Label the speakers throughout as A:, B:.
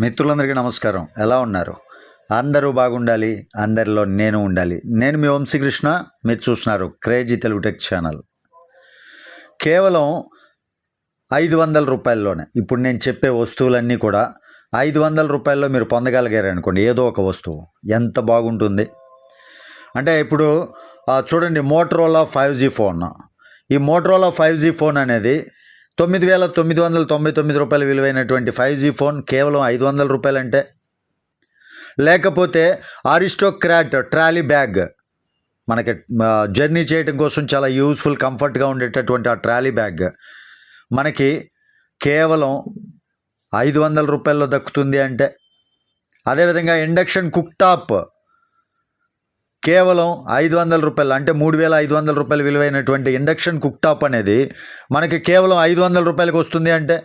A: మిత్రులందరికీ నమస్కారం. ఎలా ఉన్నారు? అందరూ బాగుండాలి అందరిలో నేను ఉండాలి. నేను మీ వంశీకృష్ణ మీరు చూస్తున్నారు క్రేజీ తెలుగు టెక్ ఛానల్. కేవలం ఐదు వందల రూపాయల్లోనే. ఇప్పుడు నేను చెప్పే వస్తువులన్నీ కూడా ఐదు వందల రూపాయల్లో మీరు పొందగలిగారు అనుకోండి ఏదో ఒక వస్తువు. ఎంత బాగుంటుంది? అంటే ఇప్పుడు చూడండి మోటరోలా ఫైవ్ జీ ఫోన్ ఈ మోటరోలా ఫైవ్ జీ ఫోన్ అనేది తొమ్మిది వేల తొమ్మిది వందల తొంభై తొమ్మిది రూపాయలు విలువైనటువంటి ఫైవ్ జీ ఫోన్ కేవలం ఐదు వందల రూపాయలంటే? లేకపోతే అరిస్టోక్రాట్ ట్రాలీ బ్యాగ్ మనకి జర్నీ చేయడం కోసం చాలా యూస్ఫుల్ కంఫర్ట్గా ఉండేటటువంటి ఆ ట్రాలీ బ్యాగ్ మనకి కేవలం ఐదు వందల రూపాయల్లో దక్కుతుంది అంటే? అదేవిధంగా ఇండక్షన్ కుక్ టాప్ కేవలం ఐదు వందల రూపాయలు అంటే మూడు వేల ఐదు వందల రూపాయలు విలువైనటువంటి ఇండక్షన్ కుక్ టాప్ అనేది మనకి కేవలం ఐదు వందల రూపాయలకి వస్తుంది అంటే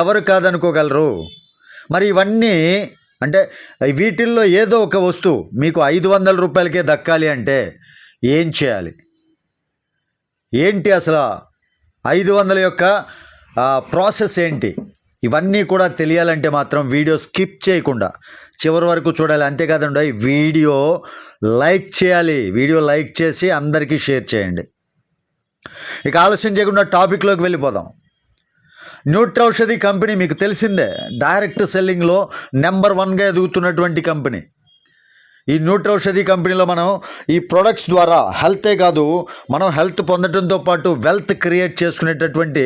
A: ఎవరు కాదనుకోగలరు? మరి ఇవన్నీ అంటే వీటిల్లో ఏదో ఒక వస్తువు మీకు ఐదు వందల రూపాయలకే దక్కాలి అంటే ఏం చేయాలి? ఏంటి అసలు ఐదు వందల యొక్క ప్రాసెస్ ఏంటి? ఇవన్నీ కూడా తెలియాలంటే మాత్రం వీడియో స్కిప్ చేయకుండా చివరి వరకు చూడాలి. అంతేకాదండి వీడియో లైక్ చేయాలి. వీడియో లైక్ చేసి అందరికీ షేర్ చేయండి. ఇక ఆలస్యం చేయకుండా టాపిక్లోకి వెళ్ళిపోదాం. న్యూట్రౌషధి కంపెనీ మీకు తెలిసిందే డైరెక్ట్ సెల్లింగ్లో నెంబర్ వన్గా ఎదుగుతున్నటువంటి కంపెనీ. ఈ న్యూట్రౌషధి కంపెనీలో మనం ఈ ప్రొడక్ట్స్ ద్వారా హెల్తే కాదు మనం హెల్త్ పొందడంతో పాటు వెల్త్ క్రియేట్ చేసుకునేటటువంటి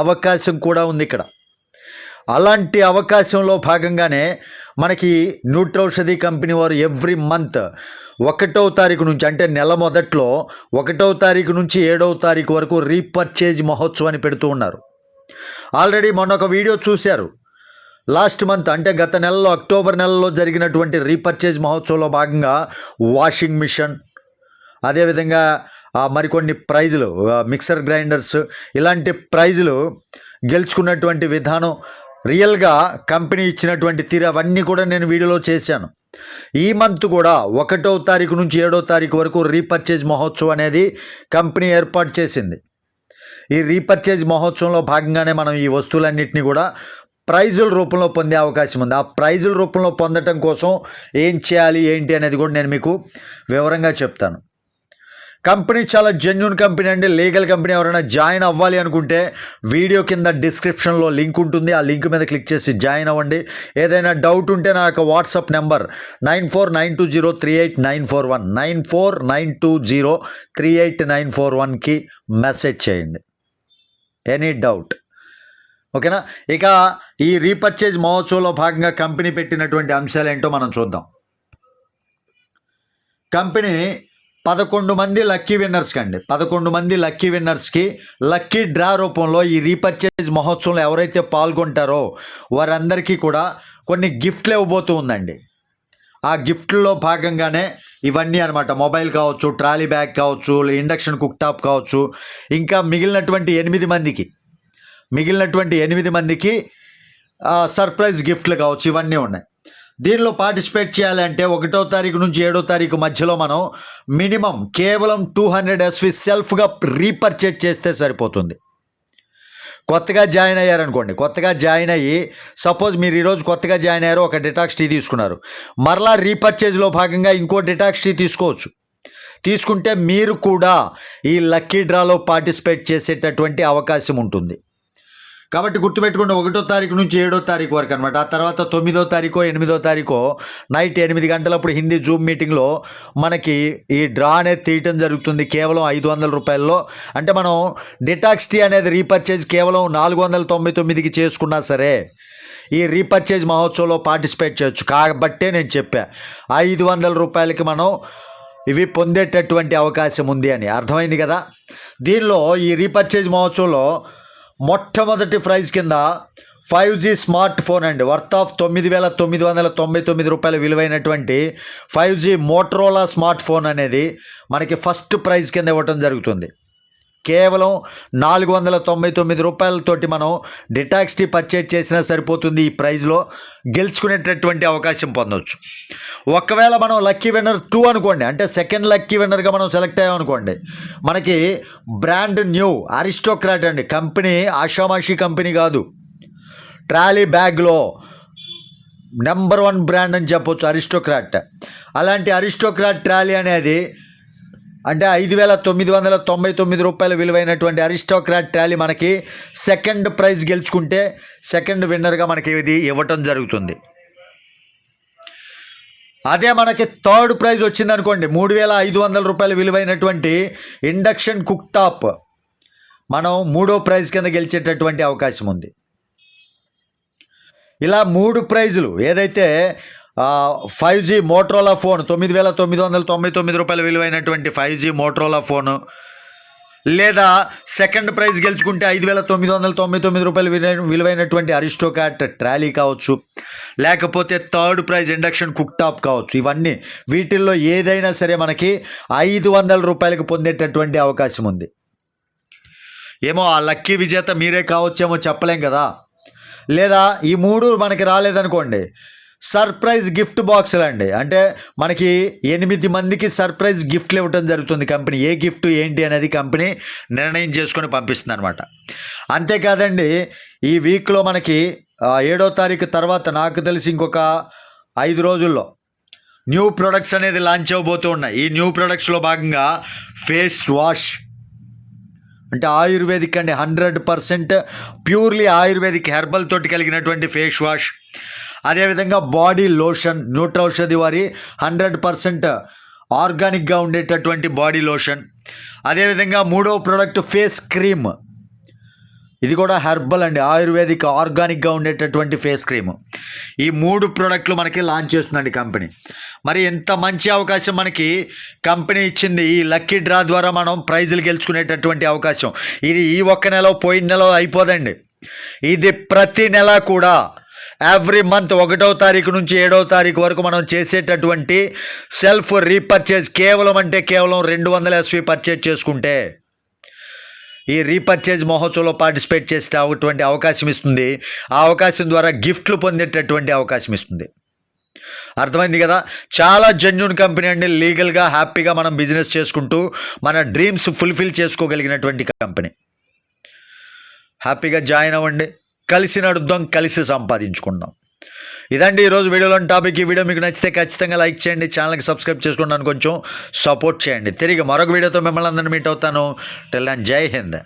A: అవకాశం కూడా ఉంది ఇక్కడ. అలాంటి అవకాశంలో భాగంగానే మనకి నూట్రౌషధి కంపెనీ వారు ఎవ్రీ మంత్ ఒకటో తారీఖు నుంచి అంటే నెల మొదట్లో ఒకటో తారీఖు నుంచి ఏడవ తారీఖు వరకు రీపర్చేజ్ మహోత్సవాన్ని పెడుతూ ఉన్నారు. ఆల్రెడీ మొన్న ఒక వీడియో చూశారు. లాస్ట్ మంత్ అంటే గత నెలలో అక్టోబర్ నెలలో జరిగినటువంటి రీపర్చేజ్ మహోత్సవంలో భాగంగా వాషింగ్ మిషన్ అదేవిధంగా మరికొన్ని ప్రైజులు మిక్సర్ గ్రైండర్స్ ఇలాంటి ప్రైజులు గెలుచుకున్నటువంటి విధానం రియల్గా కంపెనీ ఇచ్చినటువంటి తీరు అవన్నీ కూడా నేను వీడియోలో చేశాను. ఈ మంత్ కూడా ఒకటో తారీఖు నుంచి ఏడో తారీఖు వరకు రీపర్చేజ్ మహోత్సవం అనేది కంపెనీ ఏర్పాటు చేసింది. ఈ రీపర్చేజ్ మహోత్సవంలో భాగంగానే మనం ఈ వస్తువులన్నింటినీ కూడా ప్రైజుల రూపంలో పొందే అవకాశం ఉంది. ఆ ప్రైజుల రూపంలో పొందటం కోసం ఏం చేయాలి ఏంటి అనేది కూడా నేను మీకు వివరంగా చెప్తాను. కంపెనీ చాలా జెన్యున్ కంపెనీ అండి. లీగల్ కంపెనీ ఎవరైనా జాయిన్ అవ్వాలి అనుకుంటే వీడియో కింద డిస్క్రిప్షన్లో లింక్ ఉంటుంది. ఆ లింక్ మీద క్లిక్ చేసి జాయిన్ అవ్వండి. ఏదైనా డౌట్ ఉంటే నా యొక్క WhatsApp number nine four nine two zero three eight nine four one nine four nine two zero three eight nine four వన్కి మెసేజ్ చేయండి. ఎనీ డౌట్ ఓకేనా ఇక ఈ రీపర్చేజ్ మహోత్సవంలో భాగంగా కంపెనీ పెట్టినటువంటి అంశాలు ఏంటో మనం చూద్దాం. కంపెనీ పదకొండు మంది లక్కీ విన్నర్స్కి అండి పదకొండు మంది లక్కీ విన్నర్స్కి లక్కీ డ్రా రూపంలో ఈ రీపర్చేజ్ మహోత్సవంలో ఎవరైతే పాల్గొంటారో వారందరికీ కూడా కొన్ని గిఫ్ట్లు ఇవ్వబోతూ ఉందండి. ఆ గిఫ్ట్లో భాగంగానే ఇవన్నీ అనమాట మొబైల్ కావచ్చు ట్రాలీ బ్యాగ్ కావచ్చు ఇండక్షన్ కుక్ టాప్ కావచ్చు ఇంకా మిగిలినటువంటి ఎనిమిది మందికి మిగిలినటువంటి ఎనిమిది మందికి సర్ప్రైజ్ గిఫ్ట్లు కావచ్చు. ఇవన్నీ ఉన్నాయి. దీనిలో పార్టిసిపేట్ చేయాలంటే ఒకటో తారీఖు నుంచి ఏడో తారీఖు మధ్యలో మనం మినిమం కేవలం టూ హండ్రెడ్ ఎస్వి సెల్ఫ్గా రీపర్చేజ్ చేస్తే సరిపోతుంది. కొత్తగా జాయిన్ అయ్యారనుకోండి కొత్తగా జాయిన్ అయ్యి సపోజ్ మీరు ఈరోజు కొత్తగా జాయిన్ అయ్యారు ఒక డిటాక్స్ టీ తీసుకున్నారు. మరలా రీపర్చేజ్లో భాగంగా ఇంకో డిటాక్స్ టీ తీసుకోవచ్చు. తీసుకుంటే మీరు కూడా ఈ లక్కీ డ్రాలో పార్టిసిపేట్ చేసేటటువంటి అవకాశం ఉంటుంది. కాబట్టి గుర్తుపెట్టుకుంటే ఒకటో తారీఖు నుంచి ఏడో తారీఖు వరకు అనమాట ఆ తర్వాత తొమ్మిదో తారీఖు ఎనిమిదో తారీఖు నైట్ ఎనిమిది గంటలప్పుడు హిందీ జూమ్ మీటింగ్లో మనకి ఈ డ్రా అనేది తీయటం జరుగుతుంది కేవలం ఐదు వందల రూపాయల్లో. అంటే మనం డిటాక్స్ టీ అనేది రీపర్చేజ్ కేవలం నాలుగు వందల తొంభై తొమ్మిదికి చేసుకున్నా సరే ఈ రీపర్చేజ్ మహోత్సవంలో పార్టిసిపేట్ చేయొచ్చు. కాబట్టే నేను చెప్పా ఐదు వందల రూపాయలకి మనం ఇవి పొందేటటువంటి అవకాశం ఉంది అని. అర్థమైంది కదా? దీనిలో ఈ రీపర్చేజ్ మహోత్సవంలో మొట్టమొదటి ప్రైజ్ కింద ఫైవ్ జీ స్మార్ట్ ఫోన్ అండి. వర్త్ ఆఫ్ తొమ్మిది వేల తొమ్మిది వందల తొంభై తొమ్మిది రూపాయల విలువైనటువంటి five G Motorola smart phone అనేది మనకి ఫస్ట్ ప్రైజ్ కింద ఇవ్వటం జరుగుతుంది. కేవలం నాలుగు వందల తొంభై తొమ్మిది రూపాయలతోటి మనం డిటాక్స్ టీ పర్చేజ్ చేసినా సరిపోతుంది ఈ ప్రైజ్లో. గెలుచుకునేటటువంటి అవకాశం పొందవచ్చు ఒకవేళ మనం లక్కీ విన్నర్ టూ అనుకోండి అంటే సెకండ్ లక్కీ విన్నర్గా మనం సెలెక్ట్ అయ్యామనుకోండి మనకి బ్రాండ్ న్యూ అరిస్టోక్రాట్ అండి కంపెనీ ఆషామాషి కంపెనీ కాదు. ట్రాలీ బ్యాగ్లో నెంబర్ వన్ బ్రాండ్ అని చెప్పొచ్చు అరిస్టోక్రాట్. అలాంటి అరిస్టోక్రాట్ ట్రాలీ అనేది అంటే ఐదు వేల తొమ్మిది వందల తొంభై తొమ్మిది రూపాయల విలువైనటువంటి అరిస్టోక్రాట్ ట్రాలీ మనకి సెకండ్ ప్రైజ్ గెలుచుకుంటే సెకండ్ విన్నర్గా మనకి ఇది ఇవ్వటం జరుగుతుంది. అదే మనకి థర్డ్ ప్రైజ్ వచ్చింది అనుకోండి మూడు వేల ఐదు వందల రూపాయల విలువైనటువంటి ఇండక్షన్ కుక్ టాప్ మనం మూడో ప్రైజ్ కింద గెలిచేటటువంటి అవకాశం ఉంది. ఇలా మూడు ప్రైజులు ఏదైతే ఫైవ్ జీ మోట్రోలా ఫోన్ తొమ్మిది వేల తొమ్మిది వందల తొంభై తొమ్మిది రూపాయల విలువైనటువంటి ఫైవ్ జీ మోట్రోలా ఫోను లేదా సెకండ్ ప్రైజ్ గెలుచుకుంటే ఐదు వేల తొమ్మిది వందల తొంభై తొమ్మిది రూపాయలు విలువైనటువంటి అరిస్టోకాట్ ట్రాలీ కావచ్చు. లేకపోతే third prize induction cook top కావచ్చు. ఇవన్నీ వీటిల్లో ఏదైనా సరే మనకి ఐదు వందల రూపాయలకు పొందేటటువంటి అవకాశం ఉంది. ఏమో ఆ లక్కీ విజేత మీరే కావచ్చేమో చెప్పలేం కదా. లేదా ఈ మూడు మనకి రాలేదనుకోండి. సర్ప్రైజ్ గిఫ్ట్ బాక్సులు అండి. అంటే మనకి ఎనిమిది మందికి సర్ప్రైజ్ గిఫ్ట్లు ఇవ్వటం జరుగుతుంది కంపెనీ. ఏ గిఫ్ట్ ఏంటి అనేది కంపెనీ నిర్ణయం చేసుకొని పంపిస్తుంది అనమాట అంతేకాదండి ఈ వీక్లో మనకి ఏడో తారీఖు తర్వాత నాకు తెలిసి ఇంకొక ఐదు రోజుల్లో న్యూ ప్రొడక్ట్స్ అనేది లాంచ్ అవ్వబోతూ ఉన్నాయి. ఈ న్యూ ప్రొడక్ట్స్లో భాగంగా ఫేస్ వాష్. అంటే ఆయుర్వేదిక్ అండి hundred percent purely Ayurvedic herbal తోటి కలిగినటువంటి ఫేస్ వాష్. అదేవిధంగా బాడీ లోషన్ నూట్రౌషధి వారి హండ్రెడ్ పర్సెంట్ ఆర్గానిక్గా ఉండేటటువంటి బాడీ లోషన్. అదేవిధంగా మూడవ ప్రోడక్ట్ ఫేస్ క్రీమ్. ఇది కూడా హెర్బల్ అండి ఆయుర్వేదిక్ ఆర్గానిక్గా ఉండేటటువంటి ఫేస్ క్రీమ్. ఈ మూడు ప్రోడక్ట్లు మనకి లాంచ్ చేస్తుందండి కంపెనీ. మరి ఎంత మంచి అవకాశం మనకి కంపెనీ ఇచ్చింది ఈ లక్కీ డ్రా ద్వారా మనం ప్రైజులు గెలుచుకునేటటువంటి అవకాశం. ఇది ఈ ఒక్క నెల పోయిన నెల అయిపోదండి. ఇది ప్రతి నెల కూడా ఎవ్రీ మంత్ ఒకటో తారీఖు నుంచి ఏడవ తారీఖు వరకు మనం చేసేటటువంటి సెల్ఫ్ రీపర్చేజ్ కేవలం అంటే కేవలం రెండు వందల ఎస్వి పర్చేజ్ చేసుకుంటే ఈ రీపర్చేజ్ మహోత్సవంలో పార్టిసిపేట్ చేసేటటువంటి అవకాశం ఇస్తుంది. ఆ అవకాశం ద్వారా గిఫ్ట్లు పొందేటటువంటి అవకాశం ఇస్తుంది. అర్థమైంది కదా? చాలా జెన్యున్ కంపెనీ అండి. లీగల్గా హ్యాపీగా మనం బిజినెస్ చేసుకుంటూ మన డ్రీమ్స్ ఫుల్ఫిల్ చేసుకోగలిగినటువంటి కంపెనీ హ్యాపీగా జాయిన్ అవ్వండి. కలిసి నడుద్దాం కలిసి సంపాదించుకుందాం. ఇదండి ఈరోజు వీడియోలోని టాపిక్. ఈ వీడియో మీకు నచ్చితే ఖచ్చితంగా లైక్ చేయండి ఛానల్కి సబ్స్క్రైబ్ చేసుకున్నాను కొంచెం సపోర్ట్ చేయండి. తిరిగి మరొక వీడియోతో మిమ్మల్ని అందరినీ మీట్ అవుతాను. టెల్ జై హింద్.